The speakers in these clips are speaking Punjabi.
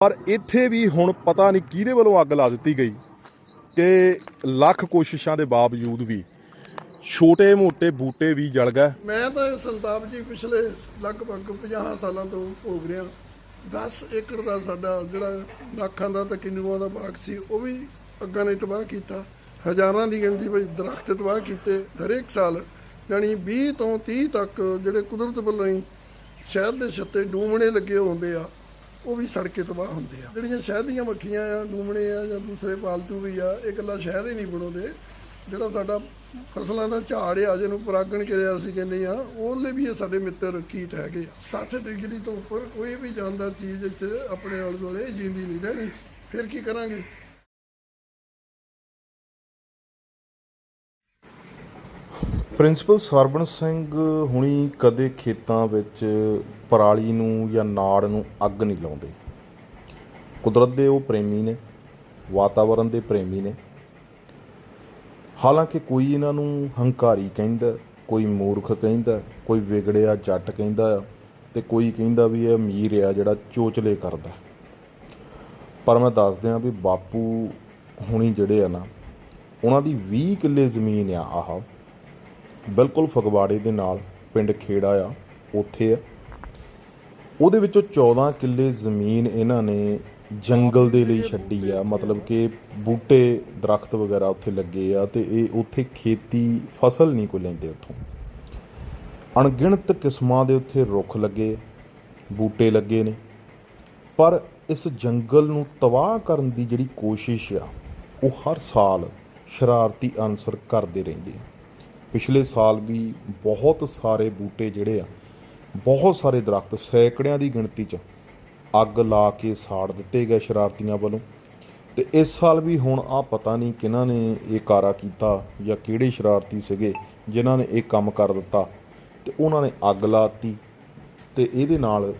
ਪਰ ਇੱਥੇ ਵੀ ਹੁਣ ਪਤਾ ਨਹੀਂ ਕਿਹਦੇ ਵੱਲੋਂ ਅੱਗ ਲਾ ਦਿੱਤੀ ਗਈ ਕਿ ਲੱਖ ਕੋਸ਼ਿਸ਼ਾਂ ਦੇ ਬਾਵਜੂਦ ਵੀ ਛੋਟੇ ਮੋਟੇ ਬੂਟੇ ਵੀ ਜਲ ਗਏ। ਮੈਂ ਤਾਂ ਇਹ ਸੰਤਾਪ ਜੀ ਪਿਛਲੇ ਲਗਭਗ 50 ਸਾਲਾਂ ਤੋਂ ਭੋਗ ਰਿਹਾ। 10 ਏਕੜ ਦਾ ਸਾਡਾ ਜਿਹੜਾ ਲੱਖਾਂ ਦਾ ਤੇ ਕਿੰਨੂਆਂ ਦਾ ਬਾਗ ਸੀ, ਉਹ ਵੀ ਅੱਗਾਂ ਨੇ ਤਬਾਹ ਕੀਤਾ। ਹਜ਼ਾਰਾਂ ਦੀ ਗਿਣਤੀ ਵਿੱਚ ਦਰਖਤ ਤਬਾਹ ਕੀਤੇ ਹਰੇਕ ਸਾਲ ਯਾਨੀ 20 ਤੋਂ 30 ਤੱਕ ਜਿਹੜੇ ਕੁਦਰਤ ਵੱਲੋਂ ਹੀ ਸ਼ਹਿਰ ਦੇ ਛੱਤੇ ਡੂਮਣੇ ਲੱਗੇ ਹੁੰਦੇ ਆ। ਉਹ ਵੀ ਸੜ ਕੇ ਤਬਾਹ ਹੁੰਦੇ ਆ। ਜਿਹੜੀਆਂ ਸ਼ਹਿਦ ਦੀਆਂ ਮੱਖੀਆਂ ਆ ਡੂਮਣੇ ਆ ਜਾਂ ਦੂਸਰੇ ਪਾਲਤੂ ਵੀ ਆ, ਇਹ ਇਕੱਲਾ ਸ਼ਹਿਦ ਹੀ ਨਹੀਂ ਬਣਾਉਂਦੇ। ਜਿਹੜਾ ਸਾਡਾ ਫਸਲਾਂ ਦਾ ਝਾੜ ਆ, ਜਿਹਨੂੰ ਪਰਾਗਣ ਕਿਰਿਆ ਅਸੀਂ ਕਹਿੰਦੇ ਆ ਉਹਲੇ ਵੀ ਇਹ ਸਾਡੇ ਮਿੱਤਰ ਕੀਟ ਹੈਗੇ ਆ। 60 ਡਿਗਰੀ ਤੋਂ ਉੱਪਰ ਕੋਈ ਵੀ ਜਾਨਦਾਰ ਚੀਜ਼ ਇੱਥੇ ਆਪਣੇ ਆਲੇ ਦੁਆਲੇ ਜਿੰਦੀ ਨਹੀਂ ਰਹਿਣੀ। ਫਿਰ ਕੀ ਕਰਾਂਗੇ? ਪ੍ਰਿੰਸੀਪਲ ਸਰਵਣ ਸਿੰਘ ਹੁਣੀ ਕਦੇ ਖੇਤਾਂ ਵਿੱਚ ਪਰਾਲੀ ਨੂੰ ਜਾਂ ਨਾੜ ਨੂੰ ਅੱਗ ਨਹੀਂ ਲਾਉਂਦੇ। ਕੁਦਰਤ ਦੇ ਉਹ ਪ੍ਰੇਮੀ ਨੇ ਵਾਤਾਵਰਣ ਦੇ ਪ੍ਰੇਮੀ ਨੇ। ਹਾਲਾਂਕਿ ਕੋਈ ਇਹਨਾਂ ਨੂੰ ਹੰਕਾਰੀ ਕਹਿੰਦਾ, ਕੋਈ ਮੂਰਖ ਕਹਿੰਦਾ, ਕੋਈ ਵਿਗੜਿਆ ਜੱਟ ਕਹਿੰਦਾ ਆ ਤੇ ਕੋਈ ਕਹਿੰਦਾ ਵੀ ਇਹ ਅਮੀਰ ਆ ਜਿਹੜਾ ਚੋਚਲੇ ਕਰਦਾ। ਪਰ ਮੈਂ ਦੱਸ ਦਿਆਂ ਵੀ ਬਾਪੂ ਹੁਣੀ ਜਿਹੜੇ ਆ ਨਾ, ਉਹਨਾਂ ਦੀ 20 ਕਿੱਲੇ ਜ਼ਮੀਨ ਆ ਆਹ। ਬਿਲਕੁਲ ਫਗਵਾੜੇ ਦੇ ਨਾਲ ਪਿੰਡ ਖੇੜਾ ਆ, ਉੱਥੇ ਆ। ਉਹਦੇ ਵਿੱਚੋਂ 14 ਕਿੱਲੇ ਜ਼ਮੀਨ ਇਹਨਾਂ ਨੇ ਜੰਗਲ ਦੇ ਲਈ ਛੱਡੀ ਆ। ਮਤਲਬ ਕਿ ਬੂਟੇ, ਦਰਖਤ ਵਗੈਰਾ ਉੱਥੇ ਲੱਗੇ ਆ ਤੇ ਇਹ ਉੱਥੇ ਖੇਤੀ ਫਸਲ ਨਹੀਂ ਕੋਈ ਲੈਂਦੇ ਉੱਥੋਂ। ਅਣਗਿਣਤ ਕਿਸਮਾਂ ਦੇ ਉੱਥੇ ਰੁੱਖ ਲੱਗੇ, ਬੂਟੇ ਲੱਗੇ ਨੇ। ਪਰ ਇਸ ਜੰਗਲ ਨੂੰ ਤਬਾਹ ਕਰਨ ਦੀ ਜਿਹੜੀ ਕੋਸ਼ਿਸ਼ ਆ, ਉਹ ਹਰ ਸਾਲ ਸ਼ਰਾਰਤੀ ਅਨਸਰ ਕਰਦੇ ਰਹਿੰਦੇ ਆ। ਪਿਛਲੇ ਸਾਲ ਵੀ ਬਹੁਤ ਸਾਰੇ ਬੂਟੇ ਜਿਹੜੇ ਆ, ਬਹੁਤ ਸਾਰੇ ਦਰਖਤ ਸੈਂਕੜਿਆਂ ਦੀ ਗਿਣਤੀ 'ਚ ਅੱਗ ਲਾ ਕੇ ਸਾੜ ਦਿੱਤੇ ਗਏ ਸ਼ਰਾਰਤੀਆਂ ਵੱਲੋਂ। ਤੇ ਇਸ ਸਾਲ ਵੀ ਹੁਣ ਆ ਪਤਾ ਨਹੀਂ ਕਿਹਨਾਂ ਨੇ ਇਹ ਕਾਰਾ ਕੀਤਾ ਜਾਂ ਕਿਹੜੇ ਸ਼ਰਾਰਤੀ ਸੀਗੇ ਜਿਨ੍ਹਾਂ ਨੇ ਇਹ ਕੰਮ ਕਰ ਦਿੱਤਾ ਤੇ ਉਹਨਾਂ ਨੇ ਅੱਗ ਲਾਤੀ ਤੇ ਇਹਦੇ ਨਾਲ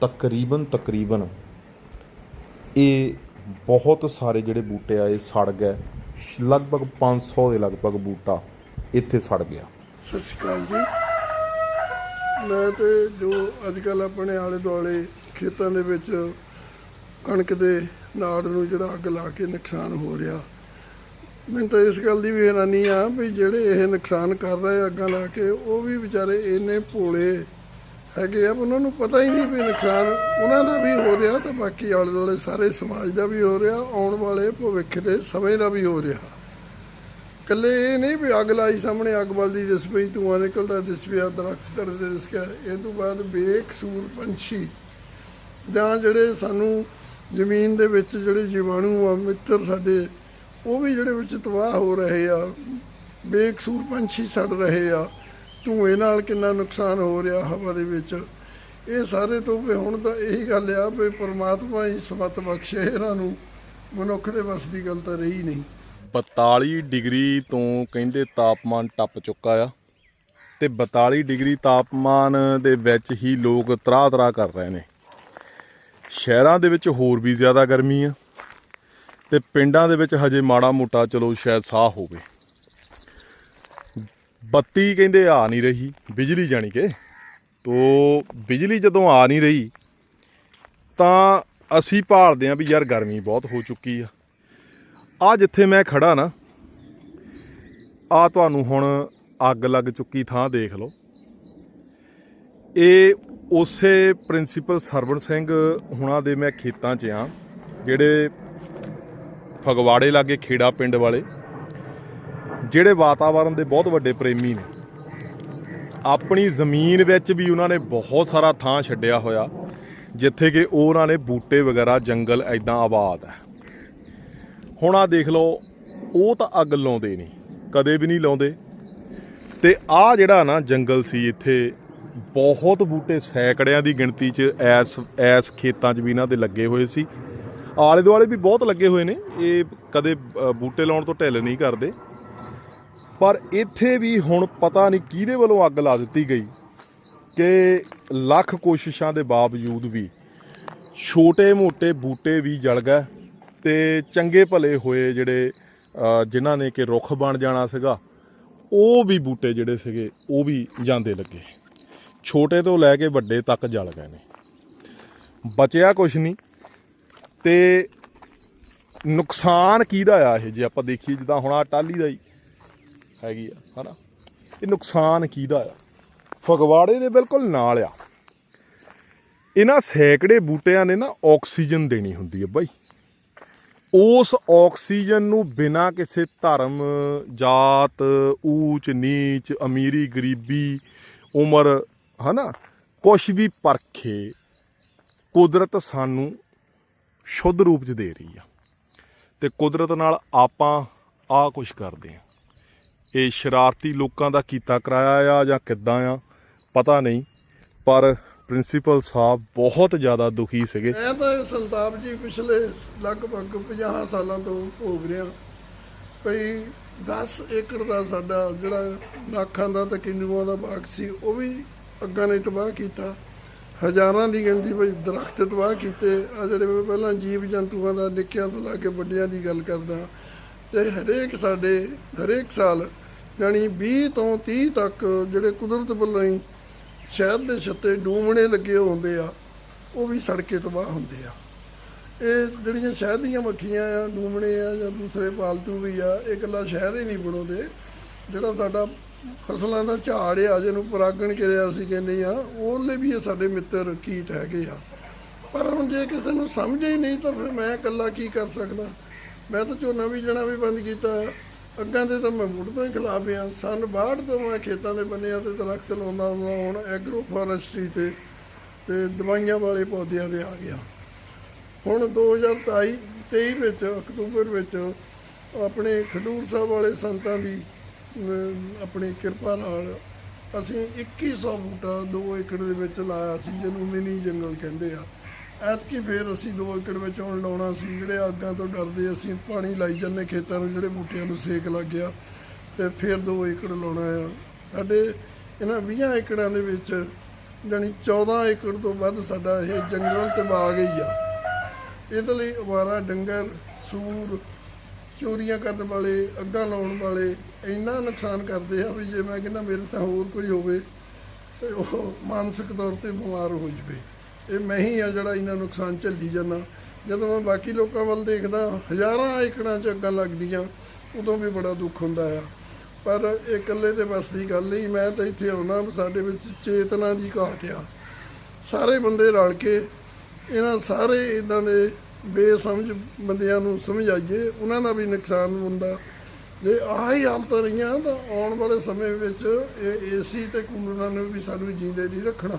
ਤਕਰੀਬਨ ਤਕਰੀਬਨ ਇਹ ਬਹੁਤ ਸਾਰੇ ਜਿਹੜੇ ਬੂਟੇ ਆ, ਇਹ ਸੜ ਗਏ। ਲਗਭਗ 500 ਦੇ ਲਗਭਗ ਬੂਟਾ ਇੱਥੇ ਸੜ ਗਿਆ। ਸਤਿ ਸ਼੍ਰੀ ਅਕਾਲ ਜੀ। ਮੈਂ ਤੇ ਜੋ ਅੱਜ ਕੱਲ ਆਪਣੇ ਆਲੇ ਦੁਆਲੇ ਖੇਤਾਂ ਦੇ ਵਿੱਚ ਕਣਕ ਦੇ ਨਾੜ ਨੂੰ ਜਿਹੜਾ ਅੱਗ ਲਾ ਕੇ ਨੁਕਸਾਨ ਹੋ ਰਿਹਾ, ਮੈਨੂੰ ਤਾਂ ਇਸ ਗੱਲ ਦੀ ਵੀ ਹੈਰਾਨੀ ਆ ਵੀ ਜਿਹੜੇ ਇਹ ਨੁਕਸਾਨ ਕਰ ਰਹੇ ਅੱਗਾਂ ਲਾ ਕੇ, ਉਹ ਵੀ ਵਿਚਾਰੇ ਇੰਨੇ ਭੋਲੇ ਹੈਗੇ ਆ, ਉਹਨਾਂ ਨੂੰ ਪਤਾ ਹੀ ਨਹੀਂ ਵੀ ਨੁਕਸਾਨ ਉਹਨਾਂ ਦਾ ਵੀ ਹੋ ਰਿਹਾ ਤੇ ਬਾਕੀ ਆਲੇ ਦੁਆਲੇ ਸਾਰੇ ਸਮਾਜ ਦਾ ਵੀ ਹੋ ਰਿਹਾ, ਆਉਣ ਵਾਲੇ ਭਵਿੱਖ ਦੇ ਸਮੇਂ ਦਾ ਵੀ ਹੋ ਰਿਹਾ। ਕੱਲੇ ਇਹ ਨਹੀਂ ਵੀ ਅੱਗ ਲਾਈ ਸਾਹਮਣੇ ਅੱਗ ਬਲਦੀ ਦਿਸ ਪਈ, ਧੂਆਂ ਨਿਕਲਦਾ ਦਿਸ ਪਿਆ, ਦਰਖਤ ਸੜਦੇ ਦਿਸ ਗਿਆ। ਇਹ ਤੋਂ ਬਾਅਦ ਬੇਕਸੂਰ ਪੰਛੀ ਜਾਂ ਜਿਹੜੇ ਸਾਨੂੰ ਜ਼ਮੀਨ ਦੇ ਵਿੱਚ ਜਿਹੜੇ ਜੀਵਾਣੂ ਆ, ਮਿੱਤਰ ਸਾਡੇ, ਉਹ ਵੀ ਜਿਹੜੇ ਵਿੱਚ ਤਬਾਹ ਹੋ ਰਹੇ ਆ ਬੇਕਸੂਰ ਪੰਛੀ ਸੜ ਰਹੇ ਆ, ਧੂਏ ਨਾਲ ਕਿੰਨਾ ਨੁਕਸਾਨ ਹੋ ਰਿਹਾ ਹਵਾ ਦੇ ਵਿੱਚ। ਇਹ ਸਾਰੇ ਤੋਂ ਵੀ ਹੁਣ ਤਾਂ ਇਹੀ ਗੱਲ ਆ ਵੀ ਪਰਮਾਤਮਾ ਹੀ ਸਮਤ ਬਖਸ਼ੇ, ਇਹਨਾਂ ਨੂੰ ਮਨੁੱਖ ਦੇ ਵੱਸ ਦੀ ਗੱਲ ਤਾਂ ਰਹੀ ਨਹੀਂ। 42 ਡਿਗਰੀ ਤੋਂ ਕਹਿੰਦੇ ਤਾਪਮਾਨ ਟੱਪ ਚੁੱਕਾ ਆ ਤੇ 42 ਡਿਗਰੀ ਤਾਪਮਾਨ ਦੇ ਵਿੱਚ ਹੀ ਲੋਕ ਤਰਾ ਤਰਾ ਕਰ ਰਹੇ ਨੇ। ਸ਼ਹਿਰਾਂ ਦੇ ਵਿੱਚ ਹੋਰ ਵੀ ਜ਼ਿਆਦਾ ਗਰਮੀ ਆ ਤੇ ਪਿੰਡਾਂ ਦੇ ਵਿੱਚ ਹਜੇ ਮਾੜਾ ਮੋਟਾ ਚਲੋ ਸ਼ਾਇਦ ਸਾਹ ਹੋਵੇ। ਬੱਤੀ ਕਹਿੰਦੇ ਆ ਨਹੀਂ ਰਹੀ, ਬਿਜਲੀ ਜਾਣੀ ਕਿ? ਤੋ ਬਿਜਲੀ ਜਦੋਂ ਆ ਨਹੀਂ ਰਹੀ ਤਾਂ ਅਸੀਂ ਭਾਲਦੇ ਆਂ ਵੀ ਯਾਰ ਗਰਮੀ ਬਹੁਤ ਹੋ ਚੁੱਕੀ ਆ। ਆ ਜਿੱਥੇ ਮੈਂ ਖੜਾ ਨਾ, ਆ ਤੁਹਾਨੂੰ ਹੁਣ ਅੱਗ ਲੱਗ ਚੁੱਕੀ ਥਾਂ ਦੇਖ ਲਓ। ਇਹ ਉਸੇ ਪ੍ਰਿੰਸੀਪਲ ਸਰਵਣ ਸਿੰਘ ਹੁਣਾਂ ਦੇ ਮੈਂ ਖੇਤਾਂ 'ਚ ਆ, ਜਿਹੜੇ ਫਗਵਾੜੇ ਲਾਗੇ ਖੇੜਾ ਪਿੰਡ ਵਾਲੇ, ਜਿਹੜੇ ਵਾਤਾਵਰਣ ਦੇ ਬਹੁਤ ਵੱਡੇ ਪ੍ਰੇਮੀ ਨੇ। ਆਪਣੀ ਜ਼ਮੀਨ ਵਿੱਚ ਵੀ ਉਹਨਾਂ ਨੇ ਬਹੁਤ ਸਾਰਾ ਥਾਂ ਛੱਡਿਆ ਹੋਇਆ, ਜਿੱਥੇ ਕਿ ਉਹਨਾਂ ਨੇ ਬੂਟੇ ਵਗੈਰਾ, ਜੰਗਲ ਐਦਾਂ ਆਬਾਦ ਹੈ। ਹੁਣ ਆ ਦੇਖ ਲਓ, ਉਹ ਤਾਂ ਅੱਗ ਲਾਉਂਦੇ ਨਹੀਂ, ਕਦੇ ਵੀ ਨਹੀਂ ਲਾਉਂਦੇ। ਤੇ ਆ ਜਿਹੜਾ ਨਾ ਜੰਗਲ ਸੀ ਇੱਥੇ, ਬਹੁਤ ਬੂਟੇ ਸੈਂਕੜਿਆਂ ਦੀ ਗਿਣਤੀ 'ਚ ਐਸ ਐਸ ਖੇਤਾਂ 'ਚ ਵੀ ਇਹਨਾਂ ਦੇ ਲੱਗੇ ਹੋਏ ਸੀ। ਆਲੇ ਦੁਆਲੇ ਵੀ ਬਹੁਤ ਲੱਗੇ ਹੋਏ ਨੇ, ਇਹ ਕਦੇ ਬੂਟੇ ਲਾਉਣ ਤੋਂ ਢਿੱਲ ਨਹੀਂ ਕਰਦੇ। ਪਰ ਇੱਥੇ ਵੀ ਹੁਣ ਪਤਾ ਨਹੀਂ ਕਿਹਦੇ ਵੱਲੋਂ ਅੱਗ ਲਾ ਦਿੱਤੀ ਗਈ ਕਿ ਲੱਖ ਕੋਸ਼ਿਸ਼ਾਂ ਦੇ ਬਾਵਜੂਦ ਵੀ ਛੋਟੇ ਮੋਟੇ ਬੂਟੇ ਵੀ ਜਲ ਗਏ। ਤੇ ਚੰਗੇ ਭਲੇ ਹੋਏ ਜਿਹੜੇ ਅ, ਜਿਨ੍ਹਾਂ ਨੇ ਕਿ ਰੁੱਖ ਬਣ ਜਾਣਾ ਸੀਗਾ ਉਹ ਵੀ ਬੂਟੇ ਜਿਹੜੇ ਸੀਗੇ ਉਹ ਵੀ ਜਾਂਦੇ ਲੱਗੇ। ਛੋਟੇ ਤੋਂ ਲੈ ਕੇ ਵੱਡੇ ਤੱਕ ਜਲ ਗਏ ਨੇ। ਬਚਿਆ ਕੁਛ ਨਹੀਂ। ਤੇ ਨੁਕਸਾਨ ਕਿਹਦਾ ਆ ਇਹ? ਜੇ ਆਪਾਂ ਦੇਖੀਏ ਜਿੱਦਾਂ ਹੁਣ ਆ ਟਾਲੀ ਦਾ ਹੀ ਹੈਗੀ ਆ ਹਨਾ? ਇਹ ਨੁਕਸਾਨ ਕਿਹਦਾ ਆ? ਫਗਵਾੜੇ ਦੇ ਬਿਲਕੁਲ ਨਾਲ ਆ। ਇਹਨਾਂ ਸੈਂਕੜੇ ਬੂਟਿਆਂ ਨੇ ਨਾ ਆਕਸੀਜਨ ਦੇਣੀ ਹੁੰਦੀ ਹੈ ਬਾਈ। ਉਸ ਆਕਸੀਜਨ ਨੂੰ ਬਿਨਾਂ ਕਿਸੇ ਧਰਮ, ਜਾਤ, ਊਚ, ਨੀਚ, ਅਮੀਰੀ, ਗਰੀਬੀ, ਉਮਰ, ਹਨਾ, ਕੁਛ ਵੀ ਪਰਖੇ, ਕੁਦਰਤ ਸਾਨੂੰ ਸ਼ੁੱਧ ਰੂਪ 'ਚ ਦੇ ਰਹੀ ਆ। ਤੇ ਕੁਦਰਤ ਨਾਲ ਆਪਾਂ ਆ ਕੁਛ ਕਰਦੇ ਆ। ਇਹ ਸ਼ਰਾਰਤੀ ਲੋਕਾਂ ਦਾ ਕੀਤਾ ਕਰਾਇਆ ਆ ਜਾਂ ਕਿੱਦਾਂ ਆ, ਪਤਾ ਨਹੀਂ, ਪਰ ਪ੍ਰਿੰਸੀਪਲ ਸਾਹਿਬ ਬਹੁਤ ਜ਼ਿਆਦਾ ਦੁਖੀ ਸੀਗੇ। ਮੈਂ ਤਾਂ ਇਹ ਸੰਤਾਪ ਜੀ ਪਿਛਲੇ ਲਗਭਗ 50 ਸਾਲਾਂ ਤੋਂ ਭੋਗ ਰਿਹਾ। ਭਈ 10 ਏਕੜ ਦਾ ਸਾਡਾ ਜਿਹੜਾ ਨਾਖਾਂ ਦਾ ਤੇ ਕਿੰਨੂਆਂ ਦਾ ਬਾਗ ਸੀ, ਉਹ ਵੀ ਅੱਗਾਂ ਨੇ ਤਬਾਹ ਕੀਤਾ। ਹਜ਼ਾਰਾਂ ਦੀ ਗਿਣਤੀ ਵਿੱਚ ਦਰਖਤ ਤਬਾਹ ਕੀਤੇ। ਆ ਜਿਹੜੇ ਮੈਂ ਪਹਿਲਾਂ ਜੀਵ ਜੰਤੂਆਂ ਦਾ, ਨਿੱਕਿਆਂ ਤੋਂ ਲਾ ਕੇ ਵੱਡਿਆਂ ਦੀ ਗੱਲ ਕਰਦਾ। ਤੇ ਹਰੇਕ ਸਾਡੇ, ਹਰੇਕ ਸਾਲ ਜਾਣੀ 20 ਤੋਂ 30 ਤੱਕ ਜਿਹੜੇ ਕੁਦਰਤ ਵੱਲੋਂ ਹੀ ਸ਼ਹਿਰ ਦੇ ਛੱਤੇ ਡੂਮਣੇ ਲੱਗੇ ਹੁੰਦੇ ਆ, ਉਹ ਵੀ ਸੜਕੇ ਤਬਾਹ ਹੁੰਦੇ ਆ। ਇਹ ਜਿਹੜੀਆਂ ਸ਼ਹਿਰ ਦੀਆਂ ਮੱਖੀਆਂ ਆ ਡੂਮਣੇ ਆ ਜਾਂ ਦੂਸਰੇ ਪਾਲਤੂ ਵੀ ਆ, ਇਹ ਇਕੱਲਾ ਸ਼ਹਿਰ ਹੀ ਨਹੀਂ ਬਣਾਉਂਦੇ ਜਿਹੜਾ ਸਾਡਾ ਫਸਲਾਂ ਦਾ ਝਾੜ ਆ, ਜਿਹਨੂੰ ਪਰਾਗਣ ਕਿਰਿਆ ਸੀ ਕਹਿੰਦੇ ਆ ਉਹਲੇ ਵੀ ਇਹ ਸਾਡੇ ਮਿੱਤਰ ਕੀਟ ਹੈਗੇ ਆ। ਪਰ ਹੁਣ ਜੇ ਕਿਸੇ ਨੂੰ ਸਮਝ ਹੀ ਨਹੀਂ, ਤਾਂ ਫਿਰ ਮੈਂ ਇਕੱਲਾ ਕੀ ਕਰ ਸਕਦਾ? ਮੈਂ ਤਾਂ ਝੋਨਾ ਵੀ ਬੀਜਣਾ ਵੀ ਬੰਦ ਕੀਤਾ। ਅੱਗਾਂ ਦੇ ਤਾਂ ਮੈਂ ਮੁੱਢ ਤੋਂ ਹੀ ਖਿਲਾਫ ਆ ਸਨ 62 ਤੋਂ ਮੈਂ ਖੇਤਾਂ ਦੇ ਬੰਨਿਆਂ ਤੇ ਦਰਖਤ ਲਾਉਂਦਾ ਹੁੰਦਾ, ਹੁਣ ਐਗਰੋ ਫੋਰੈਸਟਰੀ ਤੇ ਤੇ ਦਵਾਈਆਂ ਵਾਲੇ ਪੌਦਿਆਂ ਦੇ ਆ ਗਿਆ। ਹੁਣ 2023 23 ਵਿੱਚ, ਅਕਤੂਬਰ ਵਿੱਚ ਆਪਣੇ ਖਡੂਰ ਸਾਹਿਬ ਵਾਲੇ ਸੰਤਾਂ ਦੀ ਆਪਣੀ ਕਿਰਪਾ ਨਾਲ ਅਸੀਂ 2100 ਬੂਟਾ 2 ਏਕੜ ਦੇ ਵਿੱਚ ਲਾਇਆ ਸੀ, ਜਿਹਨੂੰ ਮਿਨੀ ਜੰਗਲ ਕਹਿੰਦੇ ਆ। ਐਤਕੀ ਫੇਰ ਅਸੀਂ 2 ਏਕੜ ਵਿੱਚ ਹੁਣ ਲਾਉਣਾ ਸੀ, ਜਿਹੜੇ ਅੱਗਾਂ ਤੋਂ ਡਰਦੇ ਅਸੀਂ ਪਾਣੀ ਲਾਈ ਜਾਂਦੇ ਖੇਤਾਂ ਨੂੰ, ਜਿਹੜੇ ਬੂਟਿਆਂ ਨੂੰ ਸੇਕ ਲੱਗ ਗਿਆ, ਤੇ ਫਿਰ 2 ਏਕੜ ਲਾਉਣਾ ਆ। ਸਾਡੇ ਇਹਨਾਂ 20 ਏਕੜਾਂ ਦੇ ਵਿੱਚ, ਜਾਣੀ 14 ਏਕੜ ਤੋਂ ਵੱਧ ਸਾਡਾ ਇਹ ਜੰਗਲ ਤੇ ਬਾਗ ਹੀ ਆ। ਇਹਦੇ ਲਈ ਅਵਾਰਾ, ਡੰਗਰ, ਸੂਰ, ਚੋਰੀਆਂ ਕਰਨ ਵਾਲੇ, ਅੱਗਾਂ ਲਾਉਣ ਵਾਲੇ ਇੰਨਾ ਨੁਕਸਾਨ ਕਰਦੇ ਆ ਵੀ ਜੇ ਮੈਂ ਕਹਿੰਦਾ ਮੇਰੇ ਤਾਂ ਹੋਰ ਕੋਈ ਹੋਵੇ, ਤੇ ਉਹ ਮਾਨਸਿਕ ਤੌਰ ਤੇ ਬਿਮਾਰ ਹੋ ਜਵੇ। ਇਹ ਮੈਂ ਹੀ ਆ ਜਿਹੜਾ ਇੰਨਾ ਨੁਕਸਾਨ ਝੱਲੀ ਜਾਂਦਾ। ਜਦੋਂ ਮੈਂ ਬਾਕੀ ਲੋਕਾਂ ਵੱਲ ਦੇਖਦਾ, ਹਜ਼ਾਰਾਂ ਏਕੜਾਂ 'ਚ ਅੱਗਾਂ ਲੱਗਦੀਆਂ, ਉਦੋਂ ਵੀ ਬੜਾ ਦੁੱਖ ਹੁੰਦਾ ਆ। ਪਰ ਇਹ ਇਕੱਲੇ ਤੇ ਬਸ ਦੀ ਗੱਲ ਨਹੀਂ, ਮੈਂ ਤਾਂ ਇੱਥੇ ਆਉਣਾ, ਸਾਡੇ ਵਿੱਚ ਚੇਤਨਾ ਦੀ ਘਾਟ ਆ। ਸਾਰੇ ਬੰਦੇ ਰਲ ਕੇ ਇਹਨਾਂ ਸਾਰੇ ਇਦਾਂ ਦੇ ਬੇਸਮਝ ਬੰਦਿਆਂ ਨੂੰ ਸਮਝਾਈਏ, ਉਹਨਾਂ ਦਾ ਵੀ ਨੁਕਸਾਨ ਹੁੰਦਾ। ਜੇ ਆਹੀ ਹਾਲਤਾਂ ਰਹੀਆਂ, ਤਾਂ ਆਉਣ ਵਾਲੇ ਸਮੇਂ ਵਿੱਚ ਇਹ ਏਸੀ ਤੇ ਕੂਲਰਾਂ ਨੂੰ ਵੀ ਸਾਨੂੰ ਜੀਂਦੇ ਨਹੀਂ ਰੱਖਣਾ।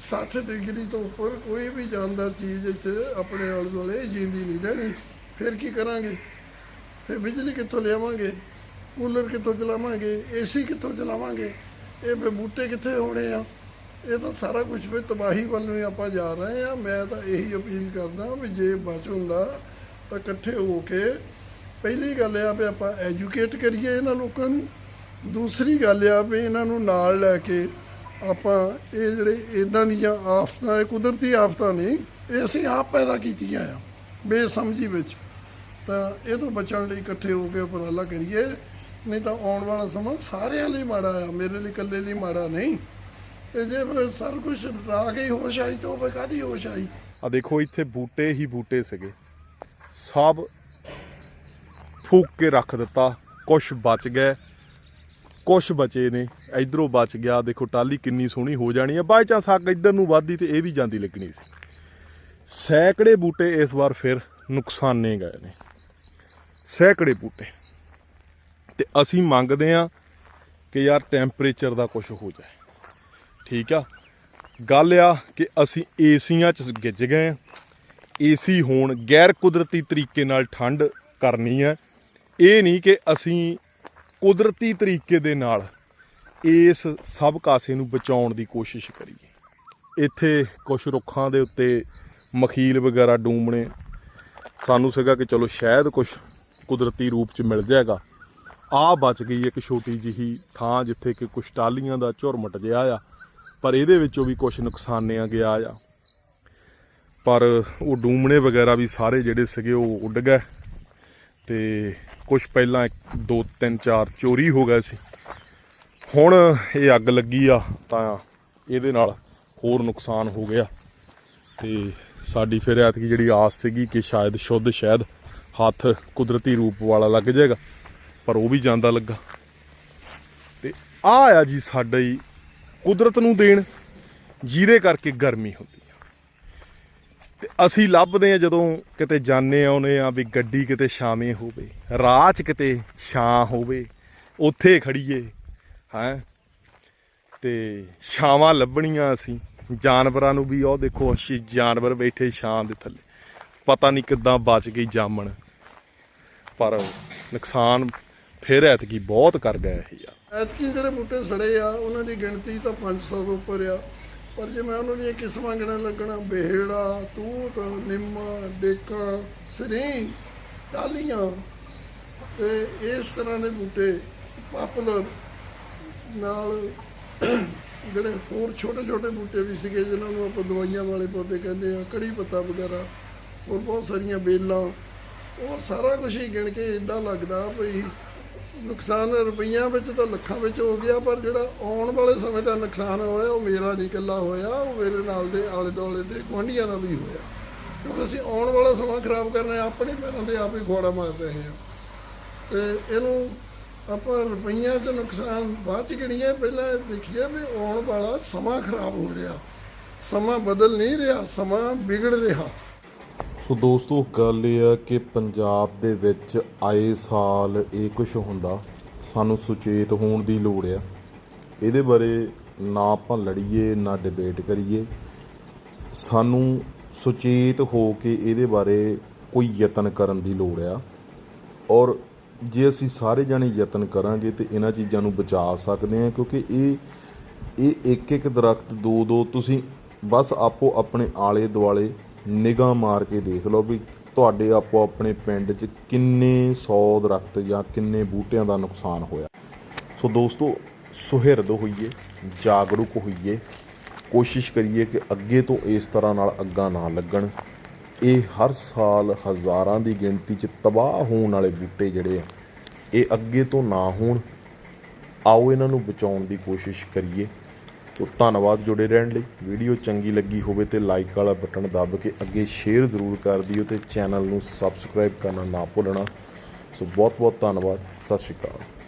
60 ਡਿਗਰੀ ਤੋਂ ਉੱਪਰ ਕੋਈ ਵੀ ਜਾਨਦਾਰ ਚੀਜ਼ ਇੱਥੇ ਆਪਣੇ ਆਲੇ ਦੁਆਲੇ ਜੀਂਦੀ ਨਹੀਂ ਰਹਿਣੀ। ਫਿਰ ਕੀ ਕਰਾਂਗੇ? ਫਿਰ ਬਿਜਲੀ ਕਿੱਥੋਂ ਲਿਆਵਾਂਗੇ? ਕੂਲਰ ਕਿੱਥੋਂ ਚਲਾਵਾਂਗੇ? ਏਸੀ ਕਿੱਥੋਂ ਚਲਾਵਾਂਗੇ? ਇਹ ਫਿਰ ਬੂਟੇ ਕਿੱਥੇ ਹੋਣੇ ਆ? ਇਹ ਤਾਂ ਸਾਰਾ ਕੁਝ ਵੀ ਤਬਾਹੀ ਵੱਲ ਨੂੰ ਆਪਾਂ ਜਾ ਰਹੇ ਆ ਮੈਂ ਤਾਂ ਇਹੀ ਅਪੀਲ ਕਰਦਾ ਵੀ ਜੇ ਬਚ ਹੁੰਦਾ ਤਾਂ ਇਕੱਠੇ ਹੋ ਕੇ ਪਹਿਲੀ ਗੱਲ ਆ ਵੀ ਆਪਾਂ ਐਜੂਕੇਟ ਕਰੀਏ ਇਹਨਾਂ ਲੋਕਾਂ ਨੂੰ। ਦੂਸਰੀ ਗੱਲ ਆ ਵੀ ਇਹਨਾਂ ਨੂੰ ਨਾਲ ਲੈ ਕੇ ਆਪਾਂ ਇਹ ਜਿਹੜੇ ਇਦਾਂ ਦੀਆਂ ਆਫਤਾਂ, ਇਹ ਕੁਦਰਤੀ ਆਫਤਾਂ ਨੇ, ਇਹ ਅਸੀਂ ਆਪ ਪੈਦਾ ਕੀਤੀਆਂ ਆ, ਬੇਸਮਝੀ ਵਿੱਚ। ਤਾਂ ਇਹ ਤੋਂ ਬਚਣ ਲਈ ਇਕੱਠੇ ਹੋ ਕੇ ਉਪਰਾਲਾ ਕਰੀਏ, ਨਹੀਂ ਤਾਂ ਆਉਣ ਵਾਲਾ ਸਮਾਂ ਸਾਰਿਆਂ ਲਈ ਮਾੜਾ ਆ, ਮੇਰੇ ਲਈ ਇਕੱਲੇ ਲਈ ਮਾੜਾ ਨਹੀਂ। ਤੇ ਜੇ ਫਿਰ ਸਾਰਾ ਕੁਝ ਰਾ ਕੇ ਹੋਸ਼ ਆਈ, ਤਾਂ ਉਹ ਕਾਦੀ ਹੋਸ਼ ਆਈ? ਆ ਦੇਖੋ, ਇੱਥੇ ਬੂਟੇ ਹੀ ਬੂਟੇ ਸੀਗੇ। ਸਭ ਫੂਕ ਕੇ ਰੱਖ ਦਿੱਤਾ, ਕੁਛ ਬਚ ਗਏ, ਕੁਛ ਬਚੇ ਨੇ। ਇਧਰੋਂ ਬਚ ਗਿਆ। ਦੇਖੋ ਟਾਲੀ ਕਿੰਨੀ ਸੋਹਣੀ ਹੋ ਜਾਣੀ ਆ। ਬਾਈ ਚਾਂਸ ਅੱਗ ਇਧਰ ਨੂੰ ਵੱਧਦੀ ਤੇ ਇਹ ਵੀ ਜਾਂਦੀ ਲੱਗਣੀ ਸੀ। ਸੈਂਕੜੇ ਬੂਟੇ ਇਸ ਵਾਰ ਫਿਰ ਨੁਕਸਾਨੇ ਗਏ ਨੇ। ਸੈਂਕੜੇ ਬੂਟੇ। ਤੇ ਅਸੀਂ ਮੰਗਦੇ ਆ ਕਿ ਯਾਰ ਟੈਂਪਰੇਚਰ ਦਾ ਕੁਝ ਹੋ ਜਾਏ। ਠੀਕ ਆ? ਗੱਲ ਆ ਕਿ ਅਸੀਂ ਏਸੀਆਂ 'ਚ ਗਿੱਜ ਗਏ ਆ ਏਸੀ ਹੋਣ ਗੈਰ ਕੁਦਰਤੀ ਤਰੀਕੇ ਨਾਲ ਠੰਡ ਕਰਨੀ ਹੈ। ਇਹ ਨਹੀਂ ਕਿ ਅਸੀਂ ਕੁਦਰਤੀ ਤਰੀਕੇ ਦੇ ਨਾਲ ਇਸ ਸਭ ਕਾਸੇ ਨੂੰ ਬਚਾਉਣ ਦੀ ਕੋਸ਼ਿਸ਼ ਕਰੀਏ। ਇੱਥੇ ਕੁਝ ਰੁੱਖਾਂ ਦੇ ਉੱਤੇ ਮਖੀਲ ਵਗੈਰਾ ਡੂੰਬਣੇ ਸਾਨੂੰ ਸੀਗਾ ਕਿ ਚਲੋ ਸ਼ਾਇਦ ਕੁਝ ਕੁਦਰਤੀ ਰੂਪ 'ਚ ਮਿਲ ਜਾਏਗਾ। ਆ ਬਚ ਗਈ ਇੱਕ ਛੋਟੀ ਜਿਹੀ ਥਾਂ ਜਿੱਥੇ ਕਿ ਕੁਛ ਟਾਲੀਆਂ ਦਾ ਝੁਰਮਟ ਜਿਹਾ ਆ, ਪਰ ਇਹਦੇ ਵਿੱਚੋਂ ਵੀ ਕੁਝ ਨੁਕਸਾਨਿਆ ਗਿਆ ਆ। ਪਰ ਉਹ ਡੂਮਣੇ ਵਗੈਰਾ ਵੀ ਸਾਰੇ ਜਿਹੜੇ ਸੀਗੇ ਉਹ ਉੱਡ ਗਏ ਤੇ ਕੁਝ ਪਹਿਲਾਂ 2 3 4 ਚੋਰੀ ਹੋ ਗਏ ਸੀ। ਹੁਣ ਇਹ ਅੱਗ ਲੱਗੀ ਆ ਤਾਂ ਇਹਦੇ ਨਾਲ ਹੋਰ ਨੁਕਸਾਨ ਹੋ ਗਿਆ। ਤੇ ਸਾਡੀ ਫਿਰ ਐਤਕੀ ਜਿਹੜੀ ਆਸ ਸੀਗੀ ਕਿ ਸ਼ਾਇਦ ਸ਼ੁੱਧ ਸ਼ਾਇਦ ਹੱਥ ਕੁਦਰਤੀ ਰੂਪ ਵਾਲਾ ਲੱਗ ਜਾਏਗਾ, ਪਰ ਉਹ ਵੀ ਜਾਂਦਾ ਲੱਗਾ। ਤੇ ਆ ਆ ਜੀ ਸਾਡਾ ਹੀ ਕੁਦਰਤ ਨੂੰ ਦੇਣ, ਜਿਹਦੇ ਕਰਕੇ ਗਰਮੀ ਹੁੰਦੀ ਆ। ਤੇ ਅਸੀਂ ਲੱਭਦੇ ਆ ਜਦੋਂ ਕਿਤੇ ਜਾਂਦੇ ਆਉਨੇ ਆ ਵੀ ਗੱਡੀ ਕਿਤੇ ਛਾਵੇਂ ਹੋਵੇ, ਰਾਹ 'ਚ ਕਿਤੇ ਛਾਂ ਹੋਵੇ, ਉੱਥੇ ਖੜੀਏ ਹੈ? ਤੇ ਛਾਵਾਂ ਲੱਭਣੀਆਂ ਅਸੀਂ। ਜਾਨਵਰਾਂ ਨੂੰ ਵੀ ਉਹ ਦੇਖੋ, ਅਸੀਂ ਜਾਨਵਰ ਬੈਠੇ ਛਾਂ ਦੇ ਥੱਲੇ। ਪਤਾ ਨਹੀਂ ਕਿੱਦਾਂ ਬਚ ਗਈ ਜਾਮਣ। ਪਰ ਨੁਕਸਾਨ ਫਿਰ ਐਤਕੀ ਬਹੁਤ ਕਰ ਗਿਆ ਇਹ ਯਾਰ। ਐਤਕੀ ਜਿਹੜੇ ਬੂਟੇ ਸੜੇ ਆ, ਉਹਨਾਂ ਦੀ ਗਿਣਤੀ ਤਾਂ 500 ਤੋਂ ਉੱਪਰ ਆ। ਪਰ ਜੇ ਮੈਂ ਉਹਨਾਂ ਦੀਆਂ ਕਿਸਮਾਂ ਗਿਣਨ ਲੱਗਣਾ, ਬੇਹੜਾ, ਤੂਤ, ਨਿੰਮਾ, ਡੇਕਾ, ਸਰੀ ਡਾਲੀਆਂ ਤੇ ਇਸ ਤਰ੍ਹਾਂ ਦੇ ਬੂਟੇ, ਪਾਪੂਲਰ ਨਾਲ ਜਿਹੜੇ ਹੋਰ ਛੋਟੇ ਛੋਟੇ ਬੂਟੇ ਵੀ ਸੀਗੇ ਜਿਨ੍ਹਾਂ ਨੂੰ ਆਪਾਂ ਦਵਾਈਆਂ ਵਾਲੇ ਪੌਦੇ ਕਹਿੰਦੇ ਆ ਕੜੀ ਪੱਤਾ ਵਗੈਰਾ ਹੋਰ ਬਹੁਤ ਸਾਰੀਆਂ ਬੇਲਾਂ ਉਹ ਸਾਰਾ ਕੁਝ ਹੀ ਗਿਣ ਕੇ ਇਦਾਂ ਲੱਗਦਾ ਭਈ ਨੁਕਸਾਨ ਰੁਪਈਆਂ ਵਿੱਚ ਤਾਂ ਲੱਖਾਂ ਵਿੱਚ ਹੋ ਗਿਆ ਪਰ ਜਿਹੜਾ ਆਉਣ ਵਾਲੇ ਸਮੇਂ ਦਾ ਨੁਕਸਾਨ ਹੋਇਆ ਉਹ ਮੇਰਾ ਨਹੀਂ ਇਕੱਲਾ ਹੋਇਆ ਉਹ ਮੇਰੇ ਨਾਲ ਦੇ ਆਲੇ ਦੁਆਲੇ ਦੇ ਗੁਆਂਢੀਆਂ ਦਾ ਵੀ ਹੋਇਆ। ਕਿਉਂਕਿ ਅਸੀਂ ਆਉਣ ਵਾਲਾ ਸਮਾਂ ਖਰਾਬ ਕਰਨਾ ਹੈ, ਆਪਣੇ ਪੈਰਾਂ ਤੇ ਆਪ ਹੀ ਖੋੜਾ ਮਾਰ ਰਹੇ ਹਾਂ। ਤੇ ਇਹਨੂੰ ਆਪਾਂ ਰੁਪਈਆਂ 'ਚ ਨੁਕਸਾਨ ਬਾਅਦ 'ਚ ਗਿਣੀਏ, ਪਹਿਲਾਂ ਦੇਖੀਏ ਵੀ ਆਉਣ ਵਾਲਾ ਸਮਾਂ ਖਰਾਬ ਹੋ ਰਿਹਾ। ਸਮਾਂ ਬਦਲ ਨਹੀਂ ਰਿਹਾ, ਸਮਾਂ ਵਿਗੜ ਰਿਹਾ। ਸੋ ਦੋਸਤੋ, ਗੱਲ ਇਹ ਆ ਕਿ ਪੰਜਾਬ ਦੇ ਵਿੱਚ ਆਏ ਸਾਲ ਇਹ ਕੁਝ ਹੁੰਦਾ, ਸਾਨੂੰ ਸੁਚੇਤ ਹੋਣ ਦੀ ਲੋੜ ਆ। ਇਹਦੇ ਬਾਰੇ ਨਾ ਆਪਾਂ ਲੜੀਏ, ਨਾ ਡਿਬੇਟ ਕਰੀਏ। ਸਾਨੂੰ ਸੁਚੇਤ ਹੋ ਕੇ ਇਹਦੇ ਬਾਰੇ ਕੋਈ ਯਤਨ ਕਰਨ ਦੀ ਲੋੜ ਆ। ਔਰ ਜੇ ਅਸੀਂ ਸਾਰੇ ਜਾਣੇ ਯਤਨ ਕਰਾਂਗੇ ਤੇ ਇਹਨਾਂ ਚੀਜ਼ਾਂ ਨੂੰ ਬਚਾ ਸਕਦੇ ਹਾਂ, ਕਿਉਂਕਿ ਇਹ ਇਹ ਇੱਕ ਇੱਕ ਦਰਖਤ ਦੋ ਦੋ ਤੁਸੀਂ ਬਸ ਆਪੋ ਆਪਣੇ ਆਲੇ ਦੁਆਲੇ ਨਿਗਾਹ ਮਾਰ ਕੇ ਦੇਖ ਲਓ ਵੀ ਤੁਹਾਡੇ ਆਪੋ ਆਪਣੇ ਪਿੰਡ 'ਚ ਕਿੰਨੇ 100 ਦਰਖਤ ਜਾਂ ਕਿੰਨੇ ਬੂਟਿਆਂ ਦਾ ਨੁਕਸਾਨ ਹੋਇਆ। ਸੋ ਦੋਸਤੋ, ਸੁਹਿਰਦ ਹੋਈਏ, ਜਾਗਰੂਕ ਹੋਈਏ, ਕੋਸ਼ਿਸ਼ ਕਰੀਏ ਕਿ ਅੱਗੇ ਤੋਂ ਇਸ ਤਰ੍ਹਾਂ ਨਾਲ ਅੱਗਾ ਨਾ ਲੱਗਣ। ਇਹ ਹਰ ਸਾਲ ਹਜ਼ਾਰਾਂ ਦੀ ਗਿਣਤੀ 'ਚ ਤਬਾਹ ਹੋਣ ਵਾਲੇ ਬੂਟੇ ਜਿਹੜੇ ਆ, ਇਹ ਅੱਗੇ ਤੋਂ ਨਾ ਹੋਣ। ਆਓ ਇਹਨਾਂ ਨੂੰ ਬਚਾਉਣ ਦੀ ਕੋਸ਼ਿਸ਼ ਕਰੀਏ। ਤੋ ਧੰਨਵਾਦ ਜੁੜੇ ਰਹਿਣ ਲਈ। ਵੀਡੀਓ ਚੰਗੀ ਲੱਗੀ ਹੋਵੇ ਤੇ ਲਾਈਕ ਵਾਲਾ ਬਟਨ ਦੱਬ ਕੇ ਅੱਗੇ ਸ਼ੇਅਰ ਜ਼ਰੂਰ ਕਰ ਦਿਓ ਤੇ ਚੈਨਲ ਨੂੰ ਸਬਸਕ੍ਰਾਈਬ ਕਰਨਾ ਨਾ ਭੁੱਲਣਾ। ਸੋ ਬਹੁਤ ਬਹੁਤ ਧੰਨਵਾਦ। ਸਤਿ ਸ਼੍ਰੀ ਅਕਾਲ।